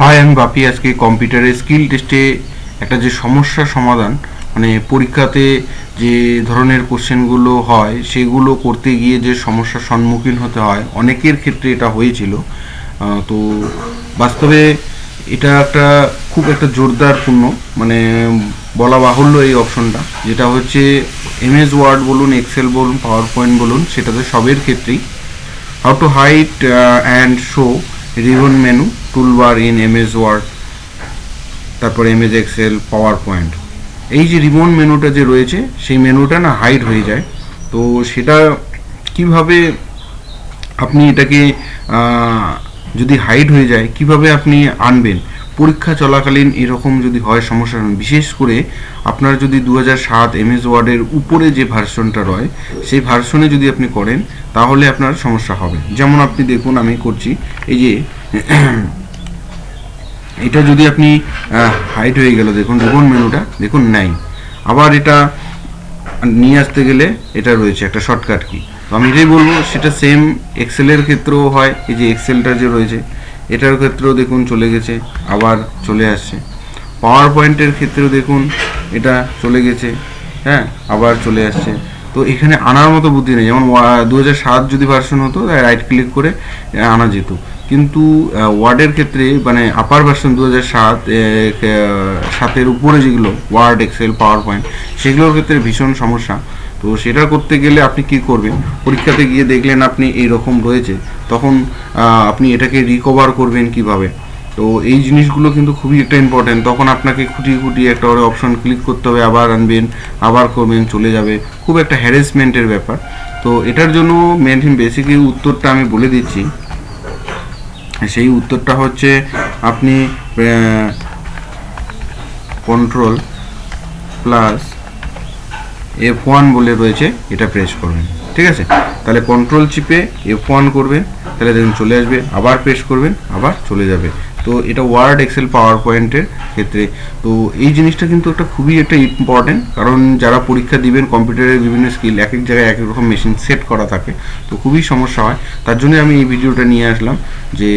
High আমি বাপি আজকে কম্পিউটারের স্কিল টেস্টে একটা যে সমস্যার সমাধান মানে পরীক্ষাতে যে ধরনের কোশ্চেনগুলো হয় সেগুলো করতে গিয়ে যে সমস্যার সম্মুখীন হতে হয় অনেকের ক্ষেত্রে এটা হয়েছিল। তো বাস্তবে এটা একটা খুব একটা জোরদারপূর্ণ মানে বলা বাহুল্য এই অপশনটা যেটা হচ্ছে এমএস ওয়ার্ড বলুন এক্সেল বলুন পাওয়ার পয়েন্ট বলুন সেটাতে সবের ক্ষেত্রেই। how to hide uh, and show ribbon toolbar in ms word তারপর এমএস এক্সেল পাওয়ার পয়েন্ট এই যে রিবন মেনুটা যে রয়েছে, সেই মেনুটা না হাইড হয়ে যায়। তো সেটা কীভাবে আপনি এটাকে যদি হাইড হয়ে যায়, কীভাবে আপনি আনবেন? পরীক্ষা চলাকালীন এরকম যদি হয় সমস্যা বিশেষ করে আপনার যদি দু হাজার সাত এমএস ওয়ার্ডের উপরে যে ভার্সনটা রয়, সেই ভার্সনে যদি আপনি করেন, তাহলে আপনার সমস্যা হবে। যেমন আপনি দেখুন, আমি করছি, এই যে এটা যদি আপনি হাইট হয়ে গেল, দেখুন, রিবন মেনুটা, দেখুন নাই আবার এটা নিয়ে আসতে গেলে এটা রয়েছে, একটা শর্টকাট কি তো আমি এটাই বলব, সেটা সেম এক্সেলের ক্ষেত্রেও হয়, এই যে এক্সেলটা যে রয়েছে, এটার ক্ষেত্রেও দেখুন, চলে গেছে, আবার চলে আসছে। পাওয়ার পয়েন্টের ক্ষেত্রেও দেখুন, এটা চলে গেছে হ্যাঁ আবার চলে আসছে। তো এখানে আনার মতো বুদ্ধি নেই। যেমন দু হাজার সাত যদি ভার্সন হতো রাইট ক্লিক করে আনা যেত। কিন্তু ওয়ার্ডের ক্ষেত্রে মানে আপার ভার্সন দু হাজার সাত সাতের উপরে যেগুলো ওয়ার্ড এক্সেল পাওয়ার পয়েন্ট সেগুলোর ক্ষেত্রে ভীষণ সমস্যা। তো সেটা করতে গেলে আপনি কি করবেন? পরীক্ষাতে গিয়ে দেখলেন আপনি এই রকম রয়েছে। তখন আপনি এটাকে রিকভার করবেন কীভাবে? তো এই জিনিসগুলো কিন্তু খুবই একটা ইম্পর্টেন্ট তখন আপনাকে খুঁটিয়ে খুঁটিয়ে একটা করে অপশন ক্লিক করতে হবে, আবার আনবেন, আবার করবেন, চলে যাবে। খুব একটা হ্যারাসমেন্টের ব্যাপার। তো এটার জন্য মেন বেসিকলি উত্তরটা আমি বলে দিচ্ছি। সেই উত্তরটা হচ্ছে আপনি কন্ট্রোল প্লাস এফ ওয়ান বলে রয়েছে, এটা প্রেস করবেন। ঠিক আছে? তাহলে কন্ট্রোল চিপে এফ ওয়ান করবেন, তাহলে দেখুন চলে আসবে, আবার প্রেস করবেন, আবার চলে যাবে। তো এটা ওয়ার্ড এক্সেল পাওয়ার পয়েন্টের ক্ষেত্রে। তো এই জিনিসটা কিন্তু একটা খুবই একটা ইম্পর্টেন্ট কারণ যারা পরীক্ষা দিবেন কম্পিউটারের বিভিন্ন স্কিল এক এক জায়গায় এক এক রকম মেশিন সেট করা থাকে, তো খুবই সমস্যা হয়। তার জন্য আমি এই ভিডিওটা নিয়ে আসলাম যে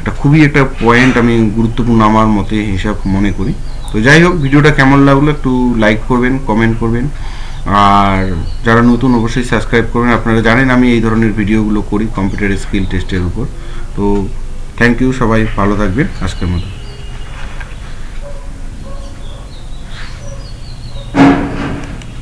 এটা খুবই একটা পয়েন্ট আমি গুরুত্বপূর্ণ আমার মতে হিসাব মনে করি। তো যাই হোক ভিডিওটা কেমন লাগল একটু লাইক করবেন কমেন্ট করবেন। আর যারা নতুন অবশ্যই সাবস্ক্রাইব করবেন। আপনারা জানেন আমি এই ধরনের ভিডিওগুলো করি কম্পিউটার স্কিল টেস্টের উপর। তো থ্যাংক ইউ সবাই ভালো থাকবেন। আজকের মতো।